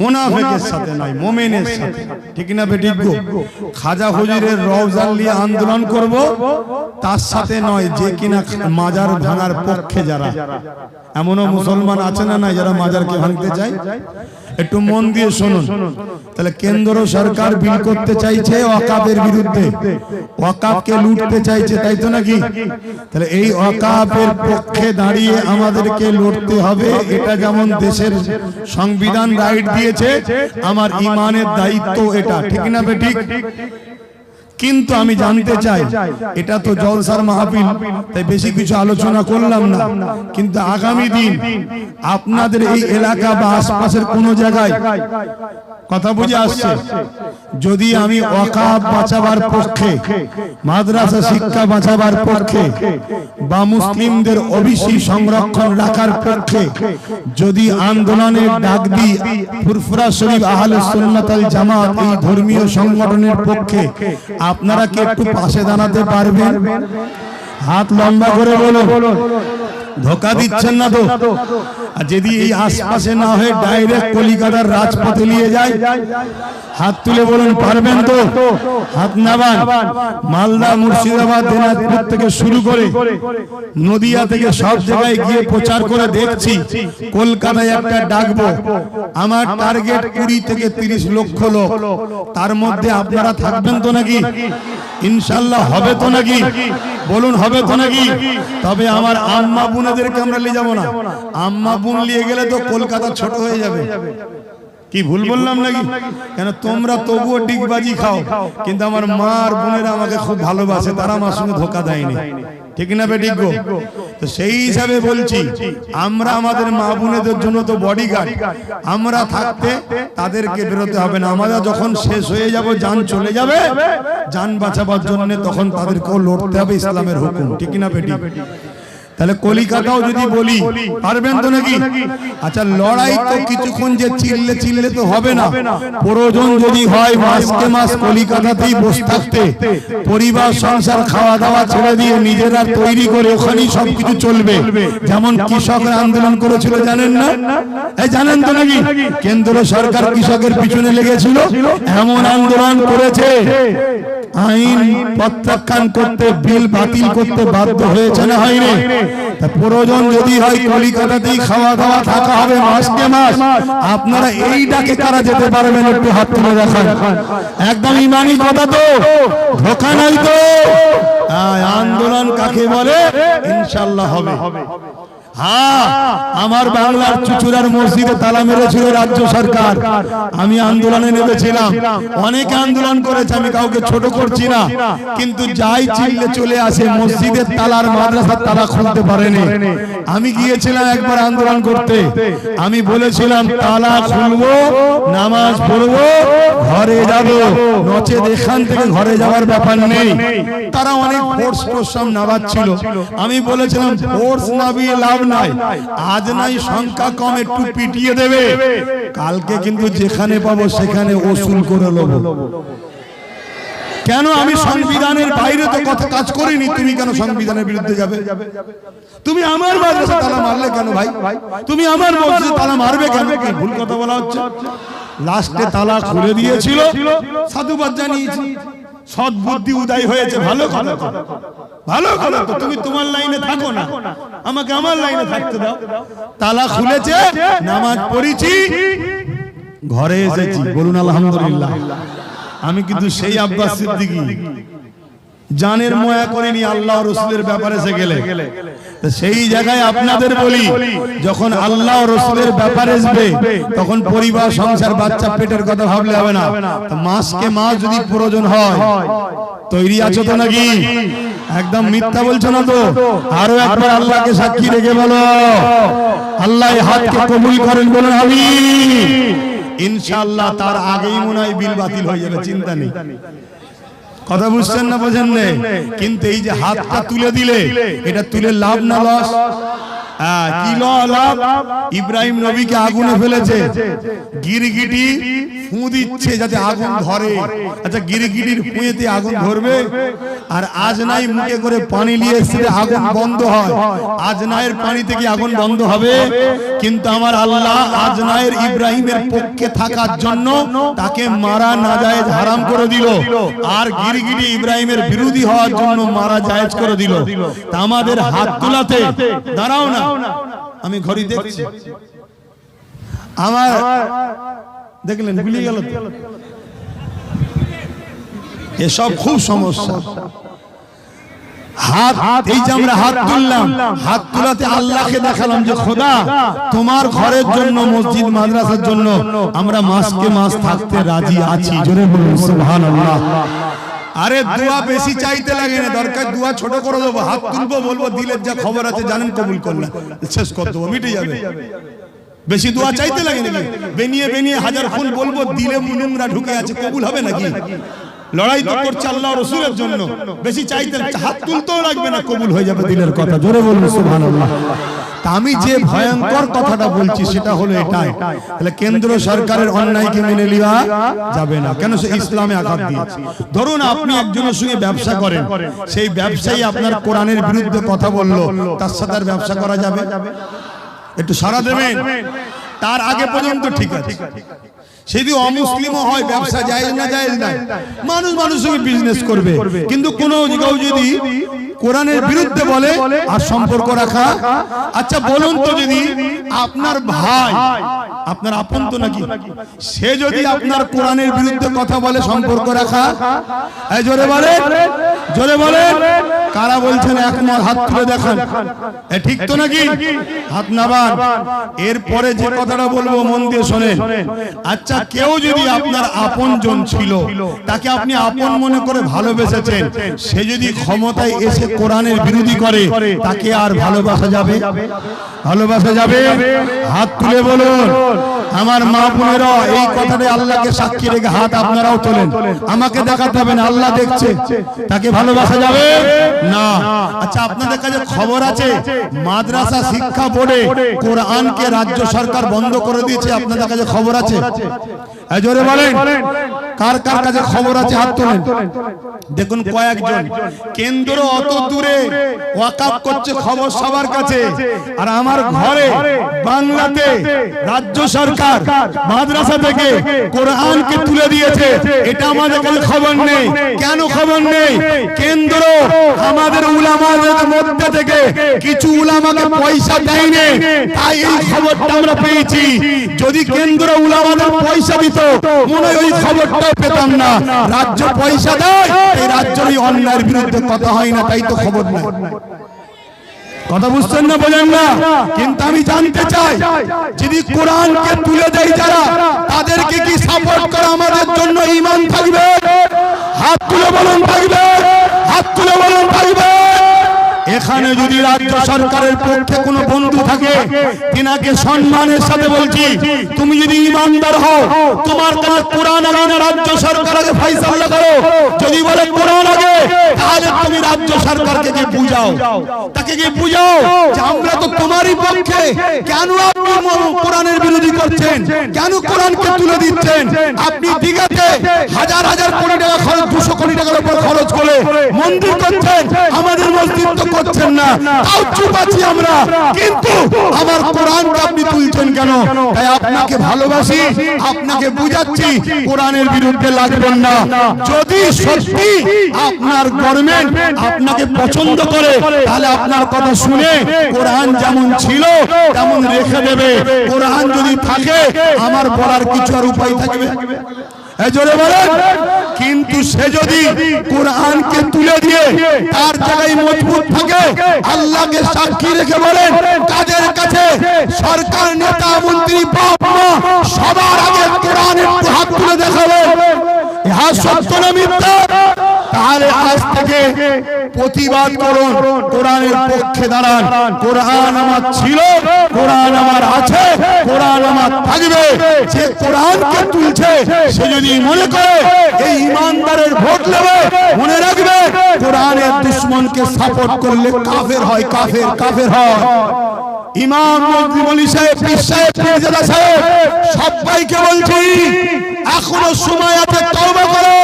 মোনাফেকের সাথে নয় মোমেনের সাথে। ঠিক না খাজা হুজুরের নিয়ে আন্দোলন করব তার সাথে নয় যে কিনা মাজার ভাঙার পক্ষে যারা। এমনও মুসলমান আছে না নাই যারা মাজারকে ভাঙতে চায়? একটু মন দিয়ে শুনুন। তাহলে কেন্দ্র সরকার বিল করতে চাইছে ওয়াকাবের বিরুদ্ধে। ওয়াকাবকে লুটতে চাইছে, তাই তো নাকি? তাহলে এই ওয়াকাবের পক্ষে দাঁড়িয়ে আমাদেরকে লড়তে হবে, এটা যেমন দেশের সংবিধান রাইট দিয়েছে, আমার ইমানের দায়িত্ব এটা। ঠিক না বে ঠিক কিন্তু আমি জানতে চাই এটা তো জলসার মাহফিল তাই বেশি কিছু আলোচনা করলাম না। কিন্তু আগামী দিন আপনাদের এই এলাকা বা আশপাশের কোনো জায়গায় কথা বুঝে আসছে? যদি আমি অকাপ বাঁচাবার পক্ষে মাদ্রাসা শিক্ষা বাঁচাবার পক্ষে বা মুসলিমদের ওবিসি সংরক্ষণ রাখার পক্ষে যদি আন্দোলনের ডাক দিই ফুরফুরা শরীফ আহলে সুন্নাত আল জামাত এই ধর্মীয় সংগঠনের পক্ষে আপনারা কি একটু পাশে দাঁড়াতে পারবেন? হাত লম্বা করে বলুন। ধোকা দিচ্ছেন না তো। আর যদি এই আশপাশে না হয়ে ডাইরেক্ট কলিকাতার রাজপথে নিয়ে যায়। হাত তুলে বলুন পারবেন তো? হাত নাবান। মালদা মুর্শিদাবাদ দিনাজপুর থেকে শুরু করে নদিয়া থেকে সব জায়গায় গিয়ে প্রচার করে দেখছি। কলকাতায় একটা ডাকবো। আমার টার্গেট কুড়ি থেকে তিরিশ লক্ষ লোক। তার মধ্যে আপনারা থাকবেন তো নাকি? ইনশাল্লাহ হবে তো নাকি? বলুন হবে তো নাকি? তবে আমার আম্মা বোনেদেরকে আমরা নিয়ে যাব না। আম্মা বোন নিয়ে গেলে তো কলকাতা ছোট হয়ে যাবে। কি ভুল বললাম নাকি? কেন তোমরা তবুও ডিগবাজি খাও। কিন্তু আমার মা আর বোনেরা আমাকে খুব ভালোবাসে তারা আমার সঙ্গে ধোকা দেয়নি। ঠিক না গো তো সেই হিসাবে বলছি, আমরা আমাদের মা বোনেদের জন্য তো বডিগার্ড আমরা থাকতে তাদেরকে বেরোতে হবে না। আমরা যখন শেষ হয়ে যাব, যান চলে যাবে। যান বাঁচাবার জন্য তখন তাদেরকেও লড়তে হবে ইসলামের হুকুম। ঠিক না বেটি? তাহলে কলিকাতাও যদি বলি পারবেন তো নাকি? আচ্ছা লড়াই তো কিছুক্ষণ যে চিল্লে চিল্লে তো হবে না। প্রয়োজন যদি হয় মাসকে মাস কলিকাতাতেই বসে থাকতে। পরিবার সংসার খাওয়া দাওয়া ছেড়ে দিয়ে নিজেরা তৈরি করে ওখানেই সবকিছু চলবে। যেমন কৃষকরা আন্দোলন করেছিল জানেন না? এই জানেন তো নাকি? কেন্দ্র সরকার কৃষকের পিছনে লেগেছিল। এমন আন্দোলন করেছে। আইন প্রত্যাখ্যান করতে, বিল বাতিল করতে বাধ্য হয়েছে না হয়নি প্রয়োজন যদি হয় কলিকাতাতেই খাওয়া দাওয়া থাকা হবে মাসকে মাস। আপনারা এই ডাকে কারা যেতে পারবেন, একটু হাত তুলে দেখান। একদম ইমানি কথা তো। ধোকা নাই তো। আন্দোলন কাকে বলে? ইনশাল্লাহ হবে। হ্যাঁ আমার বাংলার চুচুড়ার মসজিদে তালা মেরেছিল রাজ্য সরকার। আমি আন্দোলনে নেমেছিলাম। অনেকে আন্দোলন করেছে আমি কাউকে ছোট করছি না। কিন্তু যাই চিল্লে চলে আসে মসজিদের তালার মাদ্রাসার তালা খুলতে পারেনি। আমি গিয়েছিলাম একবার আন্দোলন করতে। আমি বলেছিলাম তালা খুলবো নামাজ পড়ব ঘরে যাব। নচে এখান থেকে ঘরে যাওয়ার ব্যাপার নেই। তারা অনেক ফোর্স প্রশ্রম নামাচ্ছিল। আমি বলেছিলাম ফোর্স নামিয়ে লাভ নাই। আজ নাই সংখ্যা কম একটু পিটিয়ে দেবে। কালকে কিন্তু যেখানে পাবো সেখানে ওসুল করে নেব। কেন আমি সংবিধানের বাইরে তো কথা কাজ করিনি? তুমি কেন সংবিধানের বিরুদ্ধে যাবে? তুমি আমার মাদ্রাসা তালা মারলে কেন ভাই? তুমি আমার মসজিদে তালা মারবে কেন? কি ভুল কথা বলা হচ্ছে। লাস্টে তালা খুলে দিয়েছিল। সাধুবাদ জানিয়েছি। সৎ বুদ্ধি উদয় হয়েছে। ভালো কথা। ভালো কথা তো, তুমি তোমার লাইনে থাকো না। আমাকে আমার লাইনে থাকতে দাও। তালা খুলেছে, নামাজ পড়েছি। ঘরে এসেছি, বলুন আলহামদুলিল্লাহ। আমি কিন্তু সেই আব্বাস সিদ্দিকী। জানের ময়া করিনি আল্লাহ রসুলের ব্যাপারে সে গেলে। সেই জায়গায় আপনাদের বলি, যখন আল্লাহ রসুলের ব্যাপারে আসবে, তখন পরিবার, সংসার, বাচ্চা, পেটের কথা ভাবলে হবে না। মাসকে মাস যদি প্রয়োজন হয়, তৈরি আছো তো নাকি? একদম মিথ্যা বলছো না তো? আরও একবার আল্লাহকে সাক্ষী রেখে বলো। আল্লাহ হাতকে কবুল করেন বলুন আমি ইনশাআল্লাহ তার আগেই মনে হয় বিল বাতিল হয়ে যাবে চিন্তা নেই। কথা বুঝছেন না বোঝেন নে? কিন্তু এই যে হাতটা তুলে দিলে এটা তুলে লাভ না লস? হ্যাঁ, কি লাভ? ইব্রাহিম নবীকে আগুনে ফেলেছে। গিরগিটি ফু দিচ্ছে যাতে আগুন ধরে। আচ্ছা গিরগিটির ফুঁয়েতে আগুন ধরবে? আর আজ নাই মুখে করে পানি নিয়ে এসে আগুন বন্ধ হয়। আজ আজনায়ের পানি থেকে আগুন বন্ধ হবে? কিন্তু আমার আল্লাহ আজ আজনায়ের ইব্রাহিমের পক্ষে থাকার জন্য তাকে মারা না জায়েজ হারাম করে দিল। আর গিরগিটি ইব্রাহিমের বিরোধী হওয়ার জন্য মারা জায়েজ করে দিল। তা আমাদের হাত তোলাতে দাঁড়াও না আমি ঘড়ি দেখছি। আমার দেখলেন ভুলে গেল এসব খুব সমস্যা। হাত এই যে আমরা হাত তুললাম হাত তুলাতে আল্লাহকে দেখালাম যে খোদা তোমার ঘরের জন্য মসজিদ মাদ্রাসার জন্য আমরা মাসকে মাস থাকতে রাজি আছি। জোরে বলুন সুবহানাল্লাহ। আরে দোয়া বেশি চাইতে লাগে না দরকার দোয়া ছোট করে দেবো হাত তুলবো বলব দিলের যা খবর আছে জানেন কবুল করলাম শেষ করে দেবো মিটে যাবে। বেশি দোয়া চাইতে লাগে নাকি? বেনিয়ে বেনিয়ে হাজার ফুল বলব দিলে মুনুমরা ঢুকে আছে কবুল হবে নাকি? লড়াই তো করছে আল্লাহ রসুলের জন্য। বেশি চাইতে হাত তুলতেও লাগবে না কবুল হয়ে যাবে। দিলের কথা। জোরে বলুন সুবহানাল্লাহ। আমি যে ভয়ঙ্কর কথাটা বলছি সেটা হলো এটাই। তাহলে কেন্দ্র সরকারের অন্যায়কে মেনে নেওয়া যাবে না। কেন সে ইসলামে আঘাত দিয়েছে? ধরুন আপনি একজনের সঙ্গে ব্যবসা করেন। সেই ব্যবসায়ী আপনার কোরআনের বিরুদ্ধে কথা বলল। তার সাথে আর ব্যবসা করা যাবে? একটু সারা দেবেন? তার আগে পর্যন্ত ঠিক আছে। সেদি অমুসলিমও হয় ব্যবসা যায় না যায় না। মানুষ মানুষের সঙ্গে বিজনেস করবে। কিন্তু কোন জায়গাও যদি কোরআনের বিরুদ্ধে বলে আর সম্পর্ক রাখা? আচ্ছা বলুন তো যদি আপনার ভাই আপনার আপন তো নাকি? সে যদি আপনার কোরআনের বিরুদ্ধে কথা বলে সম্পর্ক রাখা? জোরে বলে জোরে বলে কারা বলছেন একমত? হাত তুলে দেখান। এ ঠিক তো নাকি? হাত নাবান। এরপরে যে কথাটা বলব মন দিয়ে শোনেন। আচ্ছা কেউ যদি আপনার আপন জন ছিল তাকে আপনি আপন মনে করে ভালোবেসেছেন। সে যদি ক্ষমতায় এসে কোরআনের বিরোধী করে তাকে আর ভালোবাসা যাবে? ভালোবাসা যাবে? হাত তুলে বলুন। আমার মা বোনেরা এই কথাটা আল্লাহকে সাক্ষী রেখে হাত আপনারাও তোলেন। আমাকে দেখাতে হবে না আল্লাহ দেখছে। তাকে ভালোবাসা যাবে? না। আচ্ছা আপনাদের কাছে খবর আছে? মাদ্রাসা শিক্ষা বোর্ডে কোরআনকে রাজ্য সরকার বন্ধ করে দিয়েছে। আপনাদের কাছে খবর আছে? জোরে বলেন। কার কার কাছে খবর আছে? হাত তোলেন। দেখুন কয়েকজন। কেন্দ্র অত দূরে ওয়াকাপ করছে খবর সবার কাছে। আর আমার ঘরে বাংলাতে রাজ্য সরকার মাদ্রাসা থেকে কোরআনকে তুলে দিয়েছে। এটা আমাদের কাছে খবর নেই। কেন খবর নেই? কেন্দ্র আমাদের উলামাদের মধ্যে থেকে কিছু উলামাকে পয়সা দেয়নি। তাই এই খবরটা আমরা পেয়েছি। যদি কেন্দ্র উলামাদের পয়সা দিত মনে হয় ওই খবরটাও পেতাম না। রাজ্য পয়সা দেয় এই রাজ্যের অন্যায়ের বিরুদ্ধে কথা হয় না তাই তো খবর নাই। কথা বুঝছেন না বলেন না? কিন্তু আমি জানতে চাই যদি কোরআনকে তুলে দেয় যারা তাদেরকে কি সাপোর্ট করা আমাদের জন্য ইমান থাকবে? হাত তুলে বলুন থাকবে? হাত তুলে বলুন থাকবে? এখানে যদি রাজ্য সরকারের পক্ষে কোনো বন্ধু থাকে, তিনাকে সম্মানের সাথে বলছি, তুমি যদি ইমানদার হও, তোমার কাছে কোরআন আগে না রাজ্য সরকার আগে ফাইসাল্লা করো। যদি বলে কোরআন আগে, তাহলে তুমি রাজ্য সরকারকে গিয়ে বুঝাও। তাকে গিয়ে বুঝাও যে আমরা তো তোমারই পক্ষে। কেন আপনি কোরআনের বিরোধী করছেন? কেন কোরআনকে তুলে দিচ্ছেন? আপনি দিঘাতে হাজার হাজার কোটি টাকা খরচ, দুশো কোটি টাকার উপর খরচ করে মন্দির করছেন। আমাদের মসজিদ তো করছেন না। তাও চুপ আছি আমরা। কিন্তু আমার কোরআনকে আপনি তুলছেন কেন? তাই আপনাকে ভালোবাসি, আপনাকে বুঝাচ্ছি, কোরআনের বিরুদ্ধে লাগবেন না। যদি সত্যি আপনার গভর্নমেন্ট আপনাকে পছন্দ করে, তাহলে আপনার কথা শুনে কোরআন যেমন ছিল, তেমন রেখে দেবে। কোরআন যদি থাকে, আমার বলার কিছু আর উপায় থাকবে? কিন্তু সে যদি কোরআনকে তুলে দিয়ে তার জায়গায় মজবুত থাকে, আল্লাহকে সাক্ষী রেখে বলেন তাদের কাছে? সরকার, নেতা, মন্ত্রী সবার আগে কোরআনের হাত তুলে দেখাবে ইহা সত্য না মিথ্যা? থেকে প্রতিবাদ করুন। কোরআনের পক্ষে দাঁড়ান। কোরআন আমার ছিল, কোরআন আমার আছে, কোরআন আমার থাকবে। যে কোরআনকে তুলছে, সে যদি মনে করে, এই ইমানদারের ভোট নেবে, মনে রাখবে, কোরআনের দুশ্মনকে সাপোর্ট করলে কাফের হয়, কাফের কাফের হয়। ইমাম মজলিমলি সাহেব পীর সাহেব সাহেব, সবাইকে বলছি এখনও সময় আছে, তওবা করো।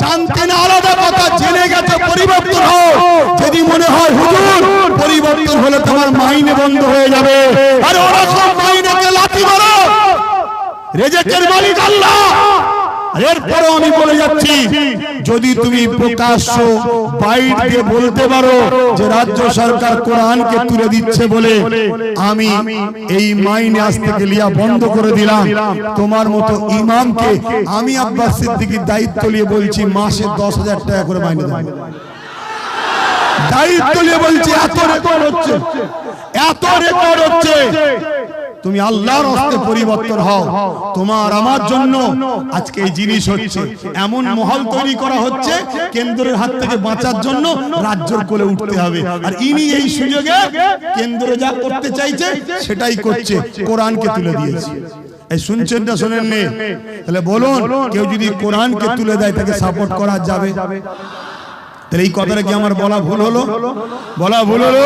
জানতে না আলাদা কথা, জেনে গেছে, পরিবর্তন হোক যদি মনে হয়, হুজুর, পরিবর্তন হলে তোমার মাইনে বন্ধ হয়ে যাবে। আরে ওরকম মাইনেকে লাথি মারো। রেজেকের মালিক আল্লাহ। আর এরপরও আমি বলে যাচ্ছি যদি তুমি প্রকাশ্য বাইট দিয়ে বলতে পারো যে রাজ্য সরকার কোরআনকে তুলে দিচ্ছে বলে আমি এই মাইনে আজ থেকে লিয়া বন্ধ করে দিলাম। তোমার মতো ইমামকে আমি আব্বাস সিদ্দিকীর দায়িত্ব নিয়ে বলছি মাসে দশ হাজার টাকা করে মাইনে দেবো দায়িত্ব নিয়ে বলছি এত রেকর্ড হচ্ছে। এত রেকর্ড হচ্ছে। তুমি আল্লাহর হস্তে পরিবর্তন হও। তোমার আমার জন্য আজকে এই জিনিস হচ্ছে। এমন মহল তৈরি করা হচ্ছে কেন্দ্রের হাত থেকে বাঁচার জন্য রাজ্যের কোলে উঠতে হবে। আর ইনি এই সুযোগে কেন্দ্র যা করতে চাইছে সেটাই করছে। কোরআনকে তুলে দিয়েছে। এই শুনছেন না শোনেন তাহলে বলুন কেউ যদি কোরআনকে তুলে দেয় তাকে সাপোর্ট করা যাবে। তাহলে এই কথাটা কি আমার বলা ভুল হলো? বলা ভুল হলো?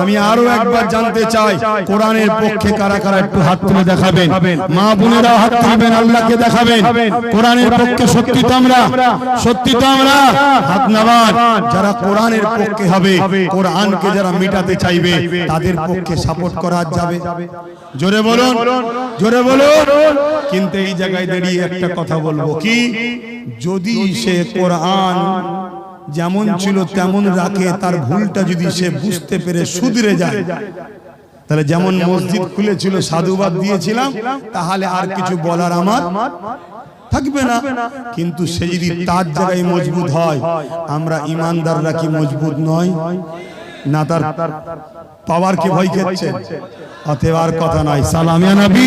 আমি আরও একবার জানতে চাই, কোরআনের পক্ষে কারা কারা একটু হাত তুলে দেখাবেন? মা বোনেরা হাত তুলবেন, আল্লাহকে দেখাবেন। কোরআনের পক্ষে সত্যি তো আমরা, সত্যি তো আমরা। হাত নামান যারা কোরআনের পক্ষে হবে, কোরআনকে যারা মিটাতে চাইবে, তাদের পক্ষে সাপোর্ট করা যাবে। জোরে বলুন জোরে বলুন। কিন্তু এই জায়গায় দাঁড়িয়ে একটা কথা বলব কি? যদি সে কোরআন যেমন ছিল তেমন রাখে তার ভুলটা যদি সে বুঝতে পেরে শুধরে যায় তাহলে যেমন মসজিদ খুলেছিল সাধুবাদ দিয়েছিলাম তাহলে আর কিছু বলার আমার থাকবে না। কিন্তু সে যদি তার জায়গায় মজবুত হয়। আমরা ইমানদাররা কি মজবুত নয়? না তার পাওয়ার কি ভয় খেচ্ছে? অতএব আর কথা নাই সালামিয়া নবী।